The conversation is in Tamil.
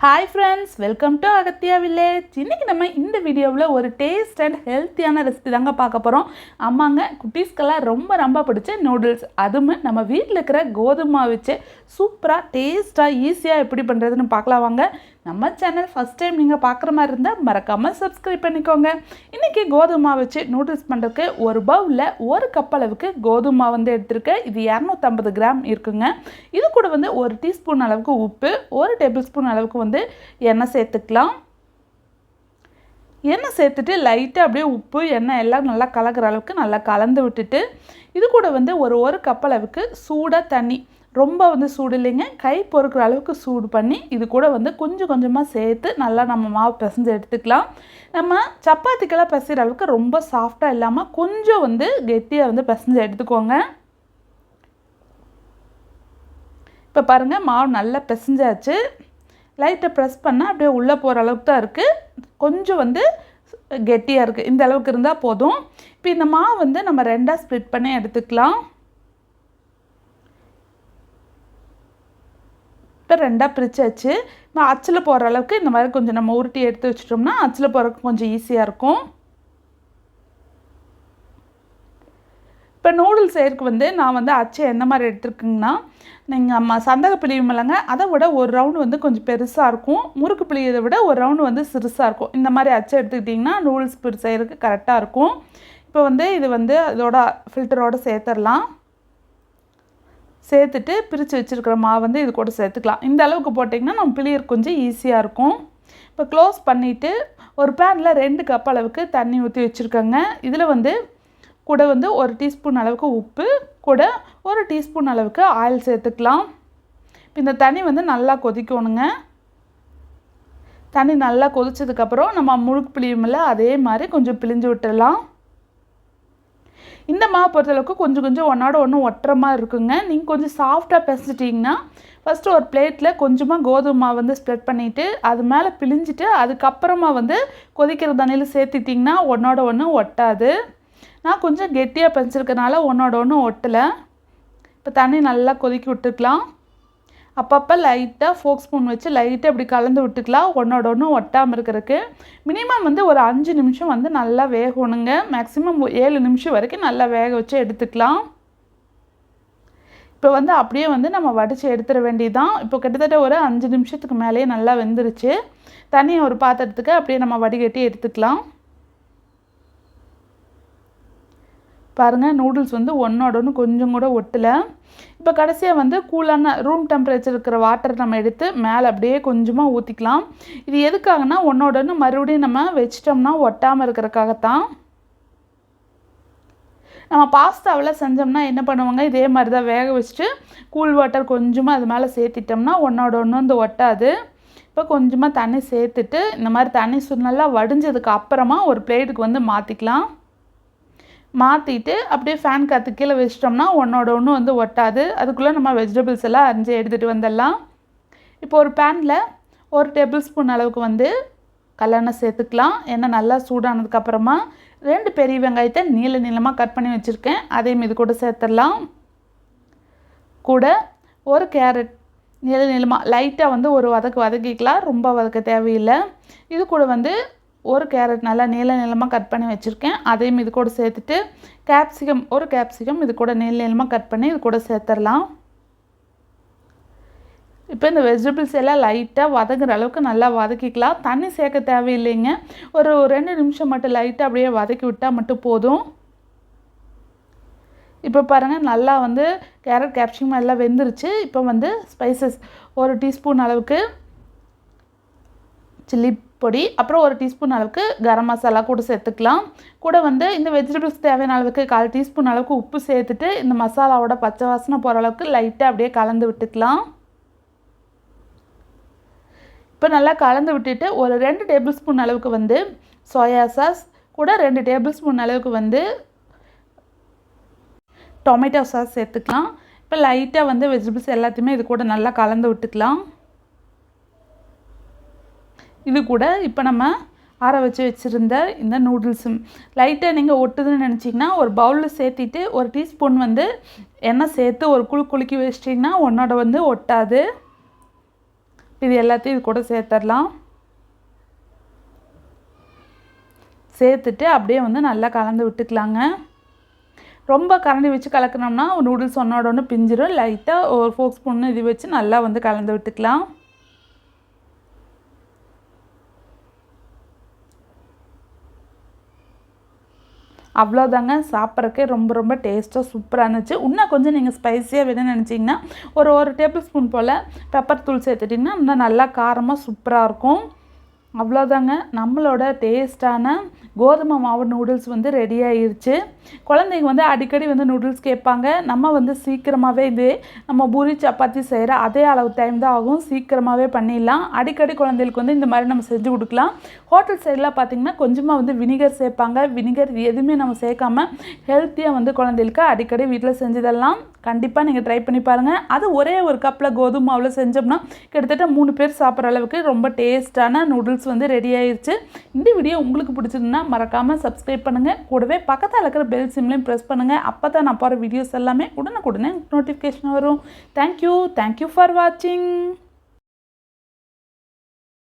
Hi friends welcome to Agathiya village இன்றைக்கி நம்ம இந்த வீடியோவில் ஒரு டேஸ்ட் அண்ட் ஹெல்த்தியான ரெசிபி தாங்க பார்க்க போகிறோம் ஆமாங்க குட்டீஸ்க்கெல்லாம் ரொம்ப ரொம்ப பிடிச்ச நூடுல்ஸ் அதுவும் நம்ம வீட்டில் இருக்கிற கோதுமை வச்சு சூப்பராக டேஸ்ட்டாக ஈஸியாக எப்படி பண்ணுறதுன்னு பார்க்கலாம் வாங்க. நம்ம சேனல் ஃபஸ்ட் டைம் நீங்கள் பார்க்குற மாதிரி இருந்தால் மறக்காமல் சப்ஸ்கிரைப் பண்ணிக்கோங்க. இன்றைக்கி கோதுமை வச்சு நூடுல்ஸ் பண்ணுறதுக்கு ஒரு பவுலில் ஒரு கப் அளவுக்கு கோதுமை வந்து எடுத்திருக்கேன். இது இரநூத்தம்பது கிராம் இருக்குங்க. இது கூட வந்து ஒரு டீஸ்பூன் அளவுக்கு உப்பு ஒரு டேபிள் ஸ்பூன் அளவுக்கு வந்து எண்ணெய் சேர்த்துக்கலாம். எண்ணெய் சேர்த்துட்டு லைட்டாக அப்படியே உப்பு எண்ணெய் எல்லாம் நல்லா கலக்கிற அளவுக்கு நல்லா கலந்து விட்டுட்டு இது கூட வந்து ஒரு ஒரு கப் அளவுக்கு சூடாக தண்ணி ரொம்ப வந்து சூடு இல்லைங்க. கை பொறுக்கிற அளவுக்கு சூடு பண்ணி இது கூட வந்து கொஞ்சம் கொஞ்சமாக சேர்த்து நல்லா நம்ம மாவு பிசைஞ்சு எடுத்துக்கலாம். நம்ம சப்பாத்திக்கெல்லாம் பிசைகிற அளவுக்கு ரொம்ப சாஃப்டாக இல்லாமல் கொஞ்சம் வந்து கெட்டியாக வந்து பிசைஞ்சு எடுத்துக்கோங்க. இப்போ பாருங்கள் மாவு நல்லா பிசைஞ்சாச்சு. லைட்டை ப்ரெஸ் பண்ணால் அப்படியே உள்ளே போகிற அளவுக்கு தான் இருக்குது கொஞ்சம் வந்து கெட்டியாக இருக்குது இந்த அளவுக்கு இருந்தால் போதும். இப்போ இந்த மாவு வந்து நம்ம ரெண்டாக ஸ்ப்ளிட் பண்ணி எடுத்துக்கலாம். இப்போ ரெண்டாக பிரித்தாச்சு இப்போ அச்சில் போகிற அளவுக்கு இந்த மாதிரி கொஞ்சம் நம்ம உருட்டி எடுத்து வச்சிட்டோம்னா அச்சில் போகிறதுக்கு கொஞ்சம் ஈஸியாக இருக்கும். இப்போ நூடுல்ஸ் செய்யறதுக்கு வந்து நான் வந்து அச்சை எந்த மாதிரி எடுத்துருக்குங்கன்னா நீங்கள் அம்மா சந்தக பிழியுமில்லைங்க அதை விட ஒரு ரவுண்டு வந்து கொஞ்சம் பெருசாக இருக்கும். முறுக்கு பிழியதை விட ஒரு ரவுண்டு வந்து சிறுசாக இருக்கும். இந்த மாதிரி அச்சை எடுத்துக்கிட்டிங்கன்னா நூடுல்ஸ் செய்கிறதுக்கு கரெக்டாக இருக்கும். இப்போ வந்து இது வந்து அதோட ஃபில்டரோடு சேர்த்துடலாம். சேர்த்துட்டு பிரித்து வச்சுருக்கிற மாவு வந்து இது கூட சேர்த்துக்கலாம். இந்த அளவுக்கு போட்டிங்கன்னா நம்ம பிளியர் கொஞ்சம் ஈஸியாக இருக்கும். இப்போ க்ளோஸ் பண்ணிவிட்டு ஒரு பேனில் ரெண்டு கப் அளவுக்கு தண்ணி ஊற்றி வச்சுருக்கோங்க. இதில் வந்து கூட வந்து ஒரு டீஸ்பூன் அளவுக்கு உப்பு கூட ஒரு டீஸ்பூன் அளவுக்கு ஆயில் சேர்த்துக்கலாம். இப்போ இந்த தண்ணி வந்து நல்லா கொதிக்கணுங்க. தண்ணி நல்லா கொதிச்சதுக்கப்புறம் நம்ம முழுக்கு பிழியுமில்ல அதே மாதிரி கொஞ்சம் பிழிஞ்சு விட்டுடலாம் இந்த மாவு பொறுத்தளவுக்கு கொஞ்சம் கொஞ்சம் ஒன்றோட ஒன்று ஒட்டுற மாதிரி இருக்குங்க. நீங்கள் கொஞ்சம் சாஃப்டாக பிசைச்சிட்டிங்கன்னா ஃபஸ்ட்டு ஒரு பிளேட்டில் கொஞ்சமாக கோதுமை மாவு வந்து ஸ்ப்ரெட் பண்ணிவிட்டு அது மேலே பிழிஞ்சிட்டு அதுக்கப்புறமா வந்து கொதிக்கிற தண்ணியில் சேர்த்துட்டிங்கன்னா ஒன்றோட ஒன்று ஒட்டாது. நான் கொஞ்சம் கெட்டியாக பிசைச்சிருக்கனால ஒன்றோட ஒன்று ஒட்டலை. இப்போ தண்ணி நல்லா கொதிக்க விட்டுக்கலாம். அப்பப்போ லைட்டாக ஃபோக் ஸ்பூன் வச்சு லைட்டாக இப்படி கலந்து விட்டுக்கலாம். ஒன்றோட ஒன்று ஒட்டாமல் இருக்கிறதுக்கு. மினிமம் வந்து ஒரு அஞ்சு நிமிஷம் வந்து நல்லா வேகணுங்க. மேக்ஸிமம் ஏழு நிமிஷம் வரைக்கும் நல்லா வேக வச்சு எடுத்துக்கலாம். இப்போ வந்து அப்படியே வந்து நம்ம வடித்து எடுத்துட வேண்டியதான் இப்போ கிட்டத்தட்ட ஒரு அஞ்சு நிமிஷத்துக்கு மேலேயே நல்லா வெந்துருச்சு. தண்ணியை ஒரு பாத்திரத்துக்கு அப்படியே நம்ம வடிகட்டி எடுத்துக்கலாம். பாருங்கள் நூடுல்ஸ் வந்து ஒன்றோட ஒன்று கொஞ்சம் கூட ஒட்டலை. இப்போ கடைசியாக வந்து கூலான ரூம் டெம்பரேச்சர் இருக்கிற வாட்டர் நம்ம எடுத்து மேலே அப்படியே கொஞ்சமாக ஊற்றிக்கலாம் இது எதுக்காகனா ஒன்றோட ஒன்று மறுபடியும் நம்ம வச்சிட்டோம்னா ஒட்டாமல் இருக்கிறக்காகத்தான் நம்ம பாஸ்தாவில் செஞ்சோம்னா என்ன பண்ணுவாங்க இதே மாதிரி தான் வேக வச்சுட்டு கூல் வாட்டர் கொஞ்சமாக அது மேலே சேர்த்திட்டோம்னா ஒன்றோட ஒன்று வந்து ஒட்டாது. இப்போ கொஞ்சமாக தண்ணி சேர்த்துட்டு இந்த மாதிரி தண்ணி நல்லா வடிஞ்சதுக்கு அப்புறமா ஒரு பிளேட்டுக்கு வந்து மாற்றிக்கலாம் மாற்றிட்டு அப்படியே ஃபேன் காற்று கீழே வச்சிட்டோம்னா ஒன்றோட ஒன்று வந்து ஒட்டாது. அதுக்குள்ளே நம்ம வெஜிடபிள்ஸ் எல்லாம் அரிஞ்சு எடுத்துகிட்டு வந்துடலாம். இப்போ ஒரு பேனில் ஒரு டேபிள் ஸ்பூன் அளவுக்கு வந்து கல்லெண்ணெய் சேர்த்துக்கலாம். எண்ணெய் நல்லா சூடானதுக்கப்புறமா ரெண்டு பெரிய வெங்காயத்தை நீள நீளமாக கட் பண்ணி வச்சுருக்கேன். அதையும் இது கூட சேர்த்துடலாம். கூட ஒரு கேரட் நீள நீளமாக லைட்டாக வந்து ஒரு வதக்கு வதக்கிக்கலாம். ரொம்ப வதக்க தேவையில்லை. இது கூட வந்து ஒரு கேரட் நல்லா நீள நீளமாக கட் பண்ணி வச்சுருக்கேன். அதையும் இது கூட சேர்த்துட்டு கேப்சிகம் ஒரு கேப்சிகம் இது கூட நீள நீளமாக கட் பண்ணி இது கூட சேர்த்துடலாம். இப்போ இந்த வெஜிடபிள்ஸ் எல்லாம் லைட்டாக வதங்குற அளவுக்கு நல்லா வதக்கிக்கலாம். தண்ணி சேர்க்க தேவையில்லைங்க. ஒரு ரெண்டு நிமிஷம் மட்டும் லைட்டாக அப்படியே வதக்கி விட்டால் மட்டும் போதும். இப்போ பாருங்கள் நல்லா வந்து கேரட் கேப்சிகம் எல்லாம் வெந்துருச்சு. இப்போ வந்து ஸ்பைசஸ் ஒரு டீஸ்பூன் அளவுக்கு சில்லி பொடி அப்புறம் ஒரு டீஸ்பூன் அளவுக்கு கரம் மசாலா கூட சேர்த்துக்கலாம். கூட வந்து இந்த வெஜிடபிள்ஸ் தேவையான அளவுக்கு கால் டீஸ்பூன் அளவுக்கு உப்பு சேர்த்துட்டு இந்த மசாலாவோட பச்சை வாசனை போகிற அளவுக்கு லைட்டாக அப்படியே கலந்து விட்டுக்கலாம். இப்போ நல்லா கலந்து விட்டுட்டு ஒரு ரெண்டு டேபிள் ஸ்பூன் அளவுக்கு வந்து சோயா சாஸ் கூட ரெண்டு டேபிள் ஸ்பூன் அளவுக்கு வந்து டொமேட்டோ சாஸ் சேர்த்துக்கலாம். இப்போ லைட்டாக வந்து வெஜிடபிள்ஸ் எல்லாத்தையுமே இது கூட நல்லா கலந்து விட்டுக்கலாம். இது கூட இப்போ நம்ம ஆற வச்சு வச்சுருந்த இந்த நூடுல்ஸும் லைட்டாக நீங்கள் ஒட்டுதுன்னு நினச்சிங்கன்னா ஒரு பவுலில் சேர்த்திட்டு ஒரு டீஸ்பூன் வந்து எண்ணெய் சேர்த்து ஒரு குழு குலுக்கி வச்சிட்டிங்கன்னா உன்னோட வந்து ஒட்டாது. இது எல்லாத்தையும் இது கூட சேர்த்துடலாம் சேர்த்துட்டு அப்படியே வந்து நல்லா கலந்து விட்டுக்கலாங்க. ரொம்ப கரண்டி வச்சு கலக்கணும்னா நூடுல்ஸ் ஒன்றோட ஒன்று பிஞ்சிரும். லைட்டாக ஒரு ஃபோக் ஸ்பூன் இது வச்சு நல்லா வந்து கலந்து விட்டுக்கலாம். அவ்வளோதாங்க சாப்பிட்றக்கே ரொம்ப ரொம்ப டேஸ்ட்டாக சூப்பராக இருந்துச்சு. இன்னும் கொஞ்சம் நீங்கள் ஸ்பைஸியாக வேணும்னு நினச்சிங்கன்னா ஒரு ஒரு டேபிள் ஸ்பூன் போல் பெப்பர் தூள் சேர்த்துட்டிங்கன்னா இன்னும் நல்லா காரமாக சூப்பராக இருக்கும். அவ்வளோதாங்க நம்மளோட டேஸ்ட்டான கோதுமை மாவு நூடுல்ஸ் வந்து ரெடி ஆயிடுச்சு குழந்தைங்க வந்து அடிக்கடி வந்து நூடுல்ஸ் கேட்பாங்க. நம்ம வந்து சீக்கிரமாகவே இது நம்ம பூரி சப்பாத்தி செய்கிற அதே அளவு டைம் தான் ஆகும். சீக்கிரமாகவே பண்ணிடலாம். அடிக்கடி குழந்தைகளுக்கு வந்து இந்த மாதிரி நம்ம செஞ்சு கொடுக்கலாம். ஹோட்டல் சைடெலாம் பார்த்திங்கன்னா கொஞ்சமாக வந்து வினிகர் சேர்ப்பாங்க. வினிகர் எதுவுமே நம்ம சேர்க்காம ஹெல்த்தியாக வந்து குழந்தைகளுக்கு அடிக்கடி வீட்டில் செஞ்சதெல்லாம் கண்டிப்பாக நீங்கள் ட்ரை பண்ணி பாருங்கள் அது ஒரே ஒரு கப்பில் கோதுமை மாவில் செஞ்சோம்னா கிட்டத்தட்ட மூணு பேர் சாப்பிட்ற அளவுக்கு ரொம்ப டேஸ்ட்டான நூடுல்ஸ் வந்து ரெடி ஆயிருச்சு. இந்த வீடியோ உங்களுக்கு பிடிச்சிருந்தா மறக்காமல் சப்ஸ்கிரைப் பண்ணுங்கள் கூடவே பக்கத்தில் இருக்கிற பெல் சிம்லையும் ப்ரெஸ் பண்ணுங்கள் அப்போ தான் நான் போகிற வீடியோஸ் எல்லாமே உடனுக்குடனே நோட்டிஃபிகேஷன் வரும். தேங்க்யூ தேங்க்யூ ஃபார் வாட்சிங்